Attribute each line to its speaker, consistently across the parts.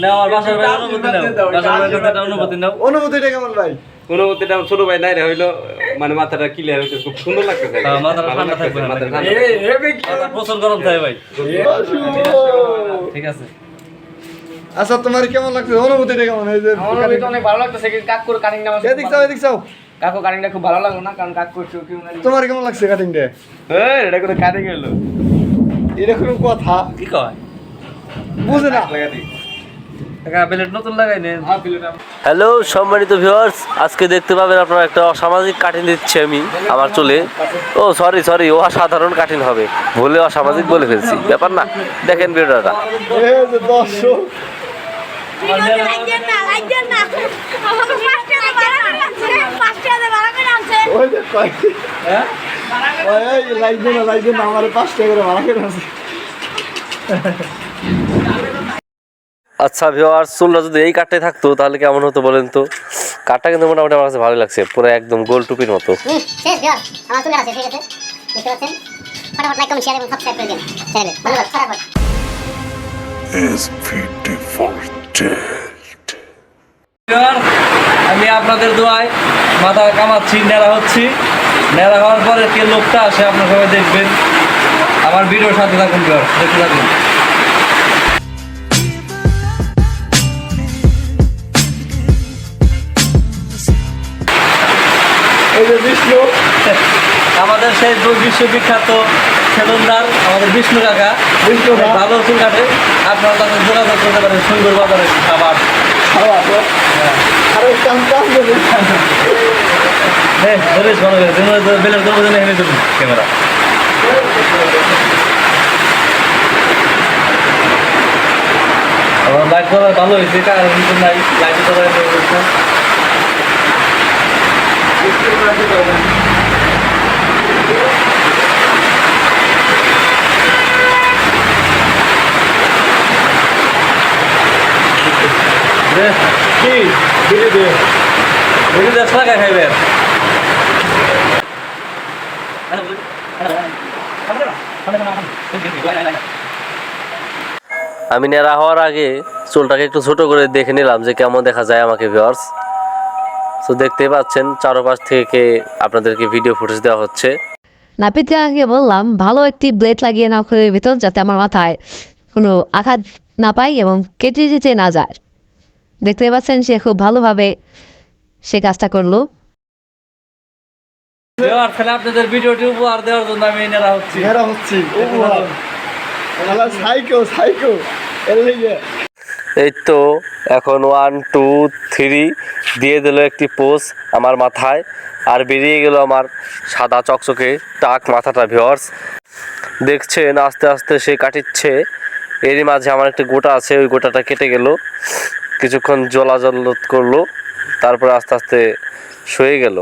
Speaker 1: না আমার বাসার ভাই অনুমতি নাও বাসার ভাই কাছে অনুমতি নাও
Speaker 2: অনুভূতিটা কেমন ভাই
Speaker 3: ছোট ভাই নাই হইল মানে মাথাটা ক্লিয়ার হইতে খুব সুন্দর লাগতেছে
Speaker 1: হ্যাঁ, মাথাটা
Speaker 3: ভালো
Speaker 1: ঠান্ডা
Speaker 3: লাগতেছে,
Speaker 1: থাকবে
Speaker 3: মাথাটা ঠান্ডা
Speaker 1: প্রচুর গরম থাকে ভাই ঠিক আছে
Speaker 2: আচ্ছা তোমার কেমন লাগছে অনুভূতিটা কেমন
Speaker 4: অনেক ভালো লাগতেছে
Speaker 2: এদিক চাও এদিক চাও
Speaker 4: কাকু কাটিংটা খুব ভালো লাগল না কারণ কাকু একটু
Speaker 2: তোমার কেমন লাগছে কাটিংটা
Speaker 3: এই, এটা কোনো কাটিং
Speaker 2: এটা কোনো কথা
Speaker 1: কি কয়
Speaker 2: বুঝে না
Speaker 1: টাকা প্লেট নতুন লাগাই নেন
Speaker 5: হ্যালো সম্মানিত ভিউয়ার্স আজকে দেখতে পাবেন আপনারা একটা অসামাজিক কাঠিন দিচ্ছি আমি আমার চুলে। ও সরি সরি ও অসাধারণ কাঠিন হবে। ভুলে অসামাজিক বলে ফেলছি ব্যাপার না। দেখেন ভিডিওটা।
Speaker 2: এই যে দর্শক।
Speaker 6: লাইটের না লাইটের না আমাকে পাঁচটা ভাড়া করে আনছে পাঁচটা ভাড়া করে আনছে
Speaker 2: ওই যে কয় ওই এই লাইট না লাইট না আমার পাঁচ টাকা করে ভাড়া করে আছে
Speaker 5: আচ্ছা ভিউয়ার্স চুলটা যদি এই কাঠটাই থাকতো তাহলে কেমন হতো বলেন তো? কাঠটা কিন্তু মোটামুটি আমার কাছে ভালো লাগছে পুরো একদম গোল টুপির মতো।
Speaker 7: হুম শেষ বিয়ার আমার চলে আছে ঠিক আছে। দেখতে পাচ্ছেন? ফটাফট লাইক কমেন্ট শেয়ার এবং সাবস্ক্রাইব করে দিন। চ্যানেলে ধন্যবাদ ফটাফট।
Speaker 1: আমি আপনাদের দোয়ায় মাথা কামাচ্ছি নেড়া হচ্ছি। নেড়া হওয়ার পরে কে লোকটা আসে আপনার সবাই দেখবেন। আমার ভিডিওর সাথে থাকুন দেখতে থাকুন। আমাদের সেই বিশ্ববিখ্যাত সেলুনদার আমাদের বিষ্ণু কাকা।
Speaker 2: বিষ্ণু
Speaker 1: ভালো চুল কাটে আপনারা তাদের যোগাযোগ করতে পারেন সুন্দর বাজারে খাবার। ভালো ক্যামেরা। লাইট করা হয়েছে কারণ কিন্তু নাই। লাইট করা দে।
Speaker 2: কি? দিদি দে।
Speaker 1: বুঝি দশ টাকা খাইবে।
Speaker 5: আমি নেড়া হওয়ার আগে চুলটাকে একটু ছোট করে দেখে নিলাম যে কেমন দেখা যায় আমাকে ভিউয়ার্স তো দেখতেই পাচ্ছেন চারপাশ থেকে আপনাদেরকে ভিডিও ফুটেজ দেওয়া হচ্ছে।
Speaker 8: নাপিত আগে বললাম ভালো একটি ব্লেড লাগিয়ে নাও খড়ের ভিতর যাতে আমার মাথায় কোনো আঘাত না পাই এবং কেটে যেতে না যায়। দেখতে পাচ্ছেন সে খুব ভালোভাবে সে কাজটা করল।
Speaker 1: দেওয়ার ফেলে আপনাদের ভিডিওটি উপহার দেওয়ার জন্য আমি নেরা হচ্ছি।
Speaker 2: হচ্ছে। Psycho psycho.
Speaker 5: এই তো এখন ওয়ান টু থ্রি দিয়ে দিল একটি পোজ আমার মাথায় আর বেরিয়ে গেল আমার সাদা চকচকে টাক মাথাটা ভিওর্স দেখছেন আস্তে আস্তে সে কাটিচ্ছে। এরই মাঝে আমার একটা গোটা আছে ওই গোটাটা কেটে গেল। কিছুক্ষণ জলাজল্লত করল, তারপরে আস্তে আস্তে শুয়ে গেল।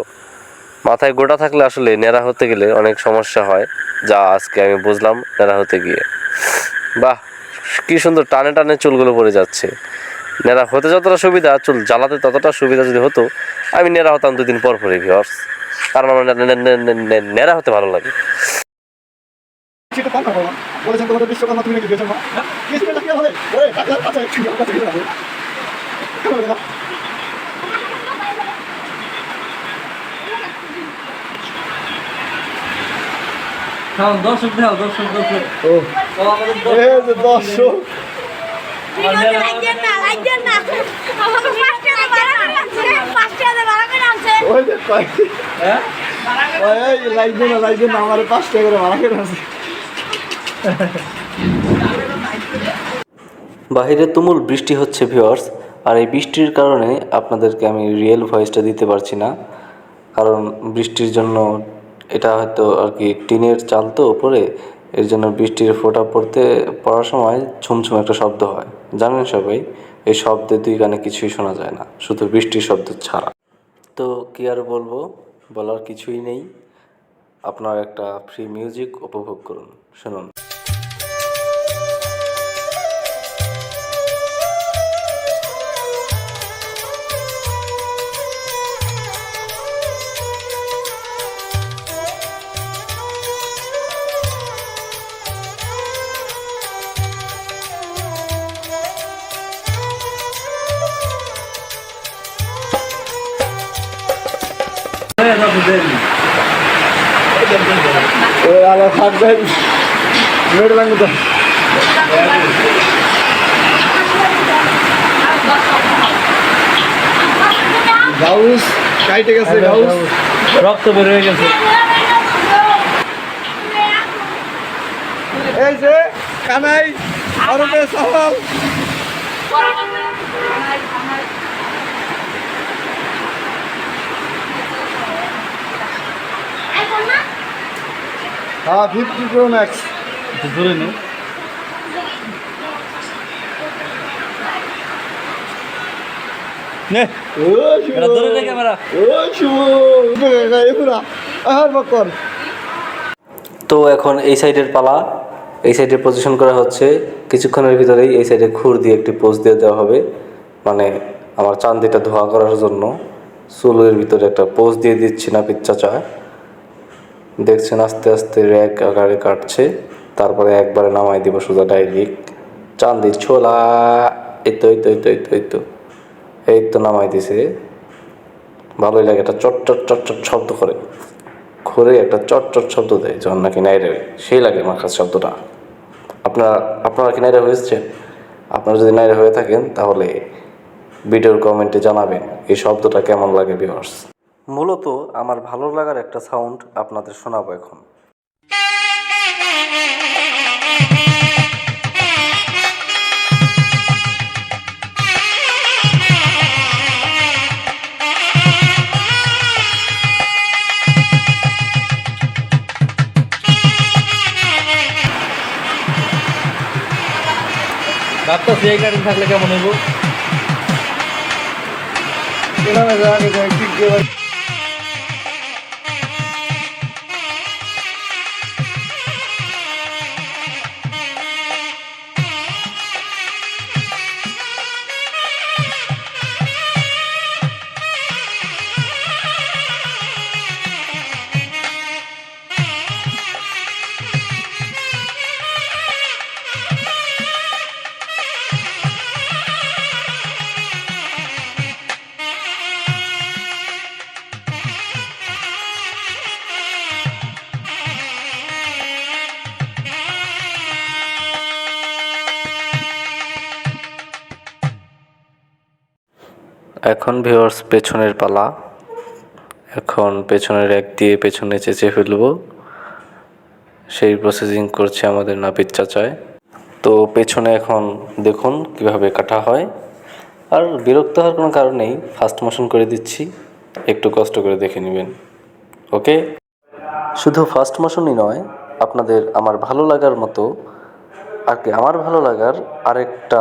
Speaker 5: মাথায় গোটা থাকলে আসলে নেড়া হতে গেলে অনেক সমস্যা হয়, যা আজকে আমি বুঝলাম নেড়া হতে গিয়ে। বাহ, কি সুন্দর টানে টানে চুলগুলো পড়ে যাচ্ছে। নেড়া হতে যতটা সুবিধা, চুল জ্বালাতে ততটা সুবিধা যদি হতো, আমি নেড়া হতাম দুদিন পর পরে ভিওর্স কারণ আমার নেড়া হতে ভালো লাগে।
Speaker 2: বলেছেন বিশ্বকর্মা, তুমি নাকি না
Speaker 1: দর্শক দাও দর্শক দর্শক।
Speaker 2: ও।
Speaker 1: ও, আমাদের
Speaker 2: এই
Speaker 1: দর্শক-
Speaker 6: লাইটের না লাইটের না।
Speaker 1: হ্যাঁ?
Speaker 2: আমার পাঁচ টাকা করে ভাড়া করে আছে।
Speaker 5: বাহিরে তুমুল বৃষ্টি হচ্ছে ভিওর্স আর এই বৃষ্টির কারণে আপনাদেরকে আমি রিয়েল ভয়েসটা দিতে পারছি না। কারণ বৃষ্টির জন্য এটা হয়তো আর কি টিনের চাল তো উপরে, এর জন্য বৃষ্টির ফোঁটা পড়তে, পড়ার সময় ঝুমঝুম একটা শব্দ হয়। জানেন সবাই, এই শব্দে দুই গানে কিছুই শোনা যায় না, শুধু বৃষ্টির শব্দ ছাড়া। তো কি আর বলব, বলার কিছুই নেই। আপনার একটা ফ্রি মিউজিক উপভোগ করুন, শুনুন।
Speaker 2: থাকবেন। মেয়েটা লাগবে গাউস কাইটে গেছে গাউস।
Speaker 1: রক্ত বের হয়ে গেছে।
Speaker 2: এই যে কানাই আরবে হ্যাঁ ফিফটি প্রো ম্যাক্স
Speaker 1: ধরে নে
Speaker 5: তো এখন এই সাইডের পালা এই সাইডে পজিশন করা হচ্ছে। কিছুক্ষণের ভিতরেই এই সাইডে খুর দিয়ে একটি পোজ দিয়ে দেওয়া হবে। মানে আমার চান্দিটা ধোয়া করার জন্য। চুলের ভিতরে একটা পোজ দিয়ে দিচ্ছি না পিচ্চা চায় দেখছেন আস্তে আস্তে র্যাক আকারে কাটছে। তারপরে একবারে নামাই দিব সোজা ডাইরেক্ট চান্দি ছোলা। এই তো এই তো এই তো এই তো এই তো এই তো নামাই দিছে। ভালোই লাগে একটা চট চট চট চট শব্দ করে। ঘুরে একটা চট চট শব্দ দেয়, যখন নাকি নাইরে সেই লাগে কাছে শব্দটা। আপনারা আপনারা কি নাইরে হয়েছেন আপনারা যদি নাইরে হয়ে থাকেন, তাহলে ভিডিওর কমেন্টে জানাবেন, এই শব্দটা কেমন লাগে ভিউয়ার্স মূলত আমার ভালো লাগার একটা সাউন্ড আপনাদের শোনাবো এখন।
Speaker 1: ভাবতেছি এই থাকলে কেমন হইব?
Speaker 2: এখানে
Speaker 5: ভিউয়ার্স পেছনের পালা। এখন পেছনের এক দিয়ে পেছনে চেঁচে ফেলব। সেই প্রসেসিং করছে আমাদের নাপিত চাচায় তো পেছনে এখন দেখুন কীভাবে কাটা হয়। আর বিরক্ত হওয়ার কোনো কারণ নেই ফাস্ট মোশন করে দিচ্ছি। একটু কষ্ট করে দেখে নেবেন। ওকে? শুধু ফাস্ট মোশনই নয়, আপনাদের আমার ভালো লাগার মতো, আর কি আমার ভালো লাগার আরেকটা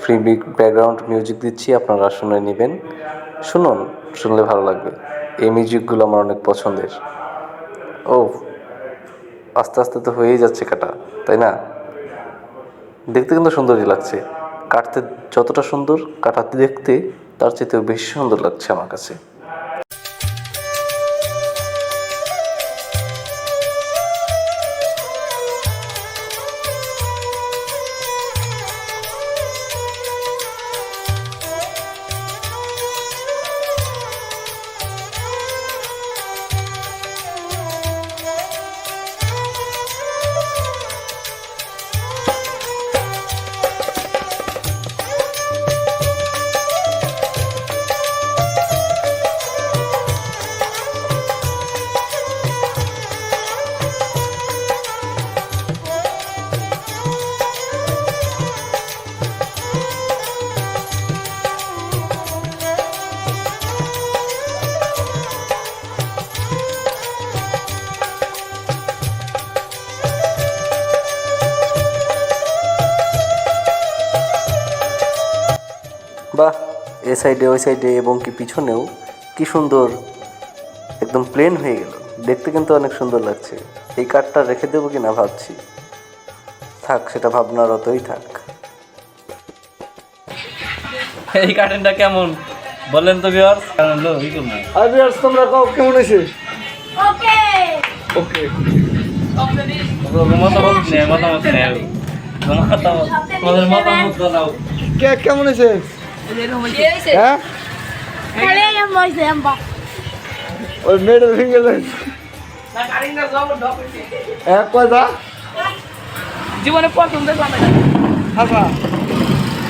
Speaker 5: ফ্রি ব্যাকগ্রাউন্ড মিউজিক দিচ্ছি, আপনারা শুনে নেবেন। শুনুন, শুনলে ভালো লাগবে। এই মিউজিকগুলো আমার অনেক পছন্দের। ও, আস্তে আস্তে তো হয়েই যাচ্ছে কাটা, তাই না? দেখতে কিন্তু সুন্দরই লাগছে। কাটতে যতটা সুন্দর, কাটাতে দেখতে তার চেয়েতেও বেশি সুন্দর লাগছে আমার কাছে। এ সাইডে ওই সাইডে এবং কি পিছনেও কি সুন্দর একদম প্লেন হয়ে গেল। দেখতে কিন্তু অনেক সুন্দর লাগছে। এই কাঠটা রেখে দেবো কি না ভাবছি। থাক সেটা ভাবনার অতই থাক।
Speaker 1: এই কাটিংটা কেমন? বলেন তো বিয়ার কারণ লো ই করব
Speaker 2: আর বিয়ার্স তোমরা কও কেমন হয়েছে?
Speaker 6: ওকে।
Speaker 2: ওকে।
Speaker 1: মতামত নেই মতামত নেই। মতামত তোমাদের মতামত জানাও
Speaker 2: কে কেমন হয়েছে? হ্যাঁ? ওই মেয়েটার
Speaker 4: হইছে।
Speaker 2: এক কথা
Speaker 4: জীবনে প্রথম দেখলাম
Speaker 2: হাসা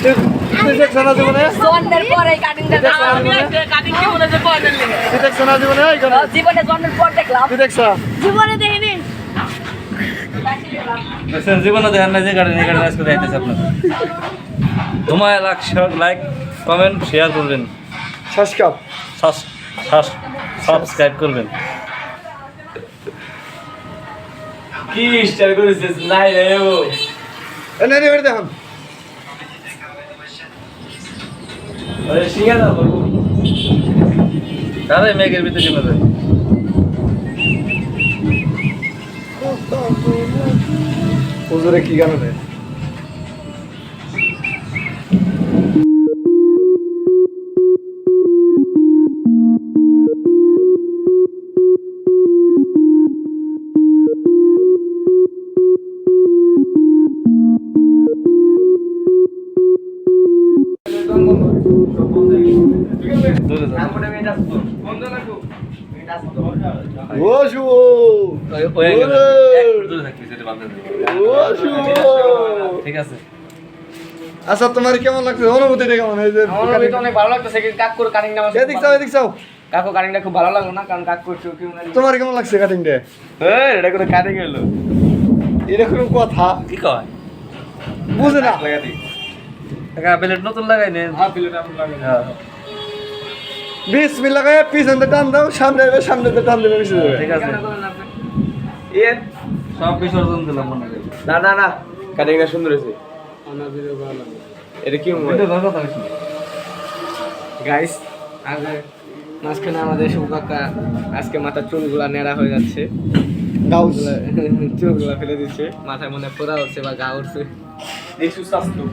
Speaker 2: তুই তুই দেখছ জীবনে।
Speaker 6: জন্মের পরে কাটিংটা
Speaker 4: আমি আজকে কাটিং জীবনে। যে পয়সা নিয়ে
Speaker 2: তুই দেখছ না জীবনে এই
Speaker 6: জীবনে জন্মের পর দেখলাম।
Speaker 2: তুই দেখছ
Speaker 6: জীবনে দেখিনি।
Speaker 1: জীবনে দেখেন না যে গাড়ি নিয়ে গাড়ি আজকে দেখতেছে আপনাদের ধুমায় লাখ লাইক কমেন্ট শেয়ার করবেন।
Speaker 2: সাসকাপ
Speaker 1: সাবস্ক্রাইব করবেন।
Speaker 3: কি স্টাইল করেছিস? নাই রে ও।
Speaker 2: এনে এনে বের দেখান।
Speaker 3: আরে শিখে দাও বাবু
Speaker 1: তাহলে মেঘের ভিতরে চলে যায়
Speaker 2: হুজুরে কি গান রে? ও শুভ
Speaker 1: ঠিক আছে
Speaker 2: আচ্ছা তোমার কেমন লাগছে? অনুভূতিটা কেমন এই যে
Speaker 4: আমার ওই অনেক ভালো লাগতেছে কিন্তু কাকুর কাটিংটা আমার
Speaker 2: এদিক চাও এদিক চাও
Speaker 4: কাকু কাটিংটা খুব ভালো লাগল না কারণ কাকু কেউ কেউ না
Speaker 2: তোমার কেমন লাগছে কাটিংটা
Speaker 3: এই এটা কোনো কাটিং হলো
Speaker 2: এরকম কথা?
Speaker 1: কি কয়?
Speaker 2: বুঝে না।
Speaker 3: লাগাতি।
Speaker 1: একা প্লেট নতুন লাগাই নেন।
Speaker 3: হ্যাঁ প্লেট আপনি লাগাই
Speaker 1: হ্যাঁ,
Speaker 2: বিশ মিল লাগায় পিছনে টান দাও সামনে যাবে সামনে দিয়ে টান দেবে পিছনে যাবে।
Speaker 1: ঠিক আছে।
Speaker 3: এ
Speaker 1: সব বিসর্জন দিলাম মনে
Speaker 3: না না না কাটিংটা সুন্দর হয়েছে। এটা কি।
Speaker 4: গাইস আগে মাঝখানে আমাদের শুভ কাকা আজকে মাথার চুলগুলা নেড়া হয়ে যাচ্ছে। চুলগুলা ফেলে দিচ্ছে। মাথায় মনে ফোড়া হচ্ছে বা গা উঠছে।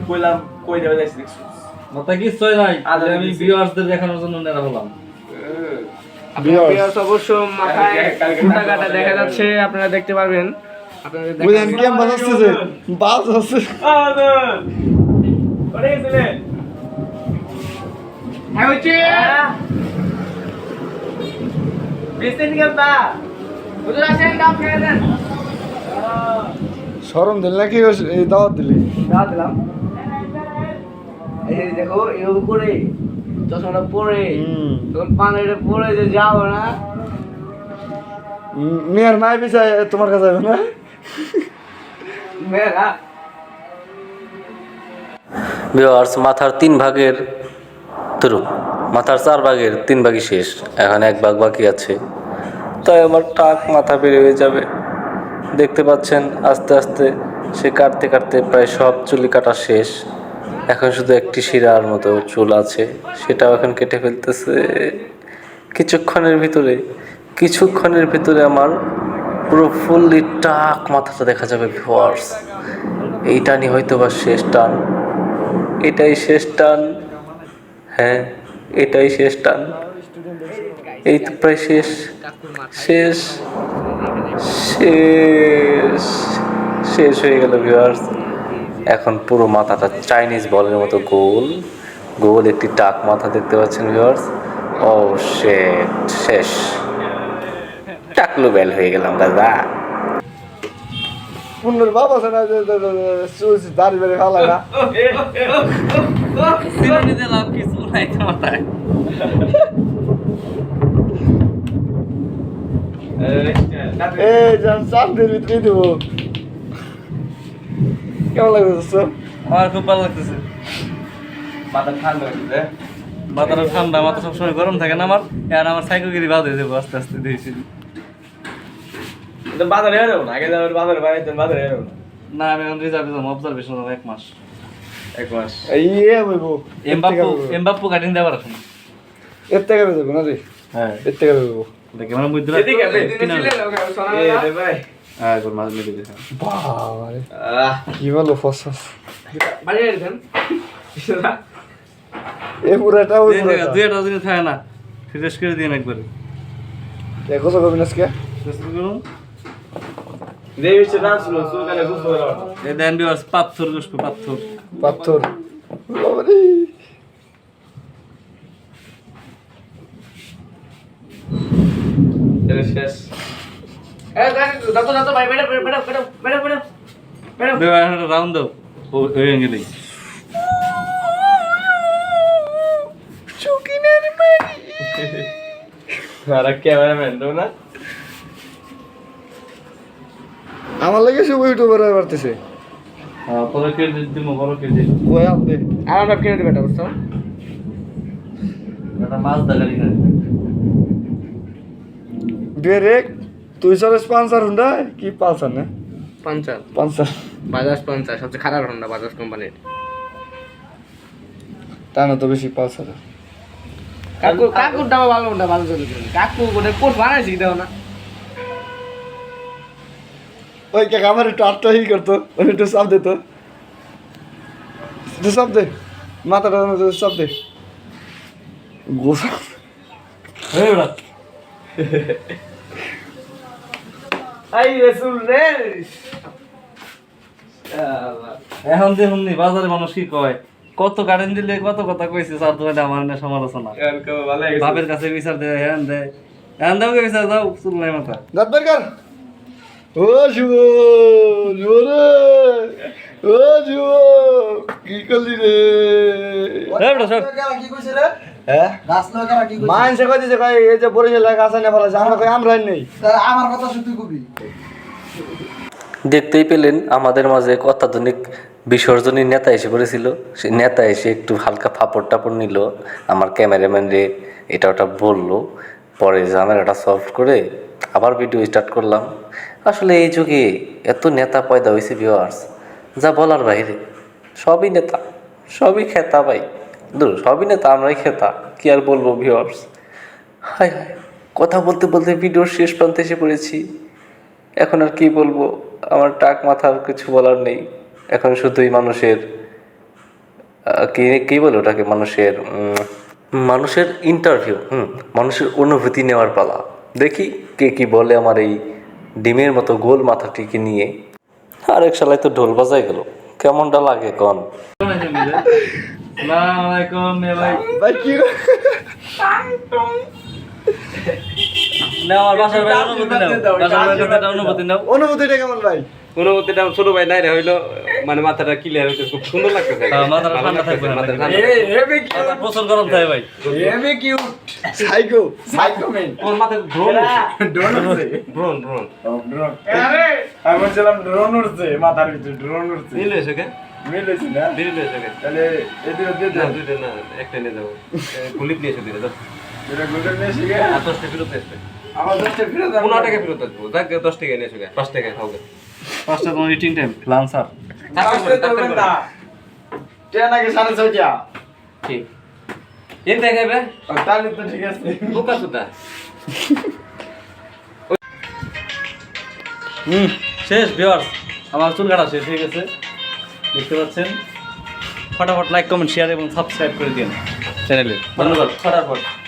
Speaker 3: কইলাম কই দেবে যাইছি দেখছু?
Speaker 1: মাথায় কিচ্ছুই নাই। আমি ভিউয়ার্সদের দেখানোর জন্য নেড়া হলাম।
Speaker 4: অবশ্য মাথায় কাটা দেখা যাচ্ছে আপনারা দেখতে পারবেন। হ্যাঁ হচ্ছে।
Speaker 3: গেলতা
Speaker 4: হুজুর আসেন খেয়ে দেন।
Speaker 2: সরম দিল নাকি দাওয়াত দিলি?
Speaker 4: দাও দিলাম। এই দেখো এর উপরে চশমাটা পরে তখন পানের পরে যে যাও না।
Speaker 2: মেয়ের মায় পিছায় তোমার কাছে যাবে না?
Speaker 4: মেয়েরা
Speaker 5: ভিওয়ার্স মাথার তিন ভাগের ধরুন মাথার চার ভাগের তিন ভাগই শেষ। এখন এক ভাগ বাকি আছে। তাই আমার টাক মাথা বের হয়ে যাবে। দেখতে পাচ্ছেন আস্তে আস্তে সে কাটতে কাটতে প্রায় সব চুলি কাটা শেষ। এখন শুধু একটি শিরার মতো চুল আছে, সেটাও এখন কেটে ফেলতেছে কিছুক্ষণের ভিতরে। কিছুক্ষণের ভিতরে আমার পুরো ফুললি টাক মাথাটা দেখা যাবে ভিওয়ার্স এই টানই হয়তো বা শেষ টান। এটাই শেষ টান। হ্যাঁ এটাই শেষ টান। এই তো প্রায় শেষ। শেষ। শেষ। শেষ হয়ে গেল ভিউয়ার্স এখন পুরো মাথাটা চাইনিজ বলের মতো গোল। গোল একটি টাক মাথা দেখতে পাচ্ছেন ভিউয়ার্স ও শেট শেষ। টাকলু বেল হয়ে গেলাম দাদা।
Speaker 2: দাড়ি বেড়ে না।
Speaker 1: দিলাম কিছু নাই তো মাথায়
Speaker 2: এই ভিতরে দিব। কেমন লাগছে
Speaker 1: আমার খুব ভালো লাগতেছে।
Speaker 3: মাথা ঠান্ডা হয়েছে
Speaker 1: মাথাটা ঠান্ডা মাথা সবসময় গরম থাকে না আমার। আর আমার সাইকোগিরি বাদ হয়ে যাব আস্তে আস্তে দিয়েছি।
Speaker 3: বাজারে এলো না? আগে যাবে বাজারে বানাইতেন বাজারে এলো না?
Speaker 1: না আমি এখন রিজার্ভে যাব অবজারভেশন যাব এক মাস।
Speaker 3: এক মাস।
Speaker 2: এই ইয়ে বইবো
Speaker 1: এমবাপ্পু এমবাপ্পু কাটিং দেওয়ার আছে
Speaker 2: এর থেকে বেরোবো না রে
Speaker 1: হ্যাঁ।
Speaker 2: এর থেকে বেরোবো
Speaker 1: দেখি।
Speaker 3: এ রে ভাই।
Speaker 1: হ্যাঁ একবার মাছ মেরে দিয়েছে
Speaker 2: বাবা রে
Speaker 3: আহ।
Speaker 2: কি বলো ফসফস
Speaker 4: দেন।
Speaker 2: এ পুরাটা ওই পুরাটা।
Speaker 1: দুই একটা থাকে না। ফ্রেশ করে দিন একবারে।
Speaker 2: এ কত করবেন আজকে?
Speaker 1: ফ্রেশ করুন
Speaker 3: দেবিছে সুকালে হলো
Speaker 1: দেন বিবাস পাথর গোস্প পাথর।
Speaker 2: পাথর। বাবা
Speaker 4: শেষ।
Speaker 1: রাউন্ড দাও। হয়ে গেলেই
Speaker 2: আমার লাগে সব ইউটিউবার পারতেছে
Speaker 1: হ্যাঁ মাছ দাগালি না।
Speaker 2: ডাইরেক্ট তুই চলে পাঁচার হুন্ডা কি পালসার না?
Speaker 4: পঞ্চাশ
Speaker 2: পাঁচার
Speaker 4: বাজাজ পঞ্চাশ সবচেয়ে খারাপ হন্ডা বাজাজ কোম্পানির।
Speaker 2: তা না তো বেশি পালসার।
Speaker 4: কাকু কাকুর দাম ভালো হন্ডা ভালো চলে কাকু ওটা কোট বানাইছি দাও না।
Speaker 2: ওই কে আমার একটু আটটা ই করতো ওই একটু চাপ দে তো একটু চাপ দে মাথাটা চাপ দে। গোসা
Speaker 4: রে
Speaker 1: এখন দেখুন নি বাজারে মানুষ কি কয়? কত গার্ডেন দিলে কত কথা কইছে স্যার তোমার আমার না সমালোচনা। বাপের কাছে বিচার দেয় হ্যান দেয় হ্যান দাও কে বিচার দাও চুল নাই মাথা।
Speaker 2: দাঁত বের কর। ও শুভ শুভ রে। ও শুভ কি করলি রে?
Speaker 1: এই বেটা সর
Speaker 2: হ্যাঁ? মানছে কই দিছে? কই এই যে বরিশাল লাগা আছে না আমরা কই আমরা নেই
Speaker 5: দেখতেই পেলেন আমাদের মাঝে এক অত্যাধুনিক বিসর্জনী নেতা এসে পড়েছিল। সে নেতা এসে একটু হালকা ফাপড় টাপড় নিল। আমার ক্যামেরাম্যান রে এটা ওটা বলল। পরে ঝামেলাটা সলভ করে আবার ভিডিও স্টার্ট করলাম। আসলে এই যুগে এত নেতা পয়দা হয়েছে ভিওয়ার্স যা বলার বাইরে। সবই নেতা সবই খেতা ভাই। দূর সবই নেতা, আমরাই খেতা। কি আর বলব ভিওয়ার্স হায় হায়, কথা বলতে বলতে ভিডিওর শেষ প্রান্তে এসে পড়েছি। এখন আর কি বলব? আমার টাক মাথার কিছু বলার নেই। এখন শুধুই মানুষের কি কি বলে ওটাকে? মানুষের মানুষের ইন্টারভিউ হুম, মানুষের অনুভূতি নেওয়ার পালা। দেখি কে কি বলে আমার এই ডিমের মতো গোল মাথাটিকে নিয়ে। আরেক সালাই তো ঢোল বাজাই গেল। কেমনটা লাগে কন?
Speaker 1: ভাই
Speaker 2: ভাই কি
Speaker 1: না আমার বাসার ভাই অনুমতি নাও বাসার ভাই কাছে একটা অনুমতি নাও
Speaker 2: অনুভূতিটা কেমন ভাই
Speaker 3: অনুভূতিটা ছোট ভাই নাই রে হইল মানে মাথাটা ক্লিয়ার হইতে খুব সুন্দর লাগতেছে
Speaker 1: হ্যাঁ, মাথাটা ঠান্ডা থাকবে,
Speaker 3: মাথাটা
Speaker 1: ঠান্ডা
Speaker 3: ঠান্ডা।
Speaker 1: মাথা প্রচুর গরম থাকে ভাই
Speaker 2: সাইকো সাইকো মেন
Speaker 3: ওর মাথায় ড্রোন ড্রোন ড্রোন
Speaker 2: আমি বলছিলাম ড্রোন উড়ছে মাথার ভিতরে ড্রোন উড়ছে
Speaker 3: এসে কে
Speaker 2: মিলেছি না?
Speaker 3: দিলে এসে কে
Speaker 2: তাহলে এদিকে দিয়ে
Speaker 3: না দুইটা না একটা নিয়ে যাব। গুলিপ নিয়ে এসে দিলে দাও
Speaker 2: এটা গুগল নিয়ে শিখে
Speaker 3: আর দশ ফেরত আসবে।
Speaker 2: আমার দশটা ফিরে
Speaker 3: পনেরো টাকা ফেরত আসব। দেখ দশ টাকা নিয়ে এসে গে পাঁচ টাকা খাও
Speaker 1: পাঁচটা তোমার ইটিং টাইম লাঞ্চার
Speaker 2: ট্রেন আগে সাড়ে ছয়টা।
Speaker 3: ঠিক এন দেখাবে
Speaker 2: তাহলে তো ঠিক আছে।
Speaker 3: বোকা সুতা
Speaker 1: হুম। শেষ ভিউয়ার্স আমার চুল কাটা শেষ হয়ে গেছে। দেখতে পাচ্ছেন? ফটাফট লাইক কমেন্ট শেয়ার এবং সাবস্ক্রাইব করে দিন চ্যানেলে। ধন্যবাদ।
Speaker 3: ফটাফট।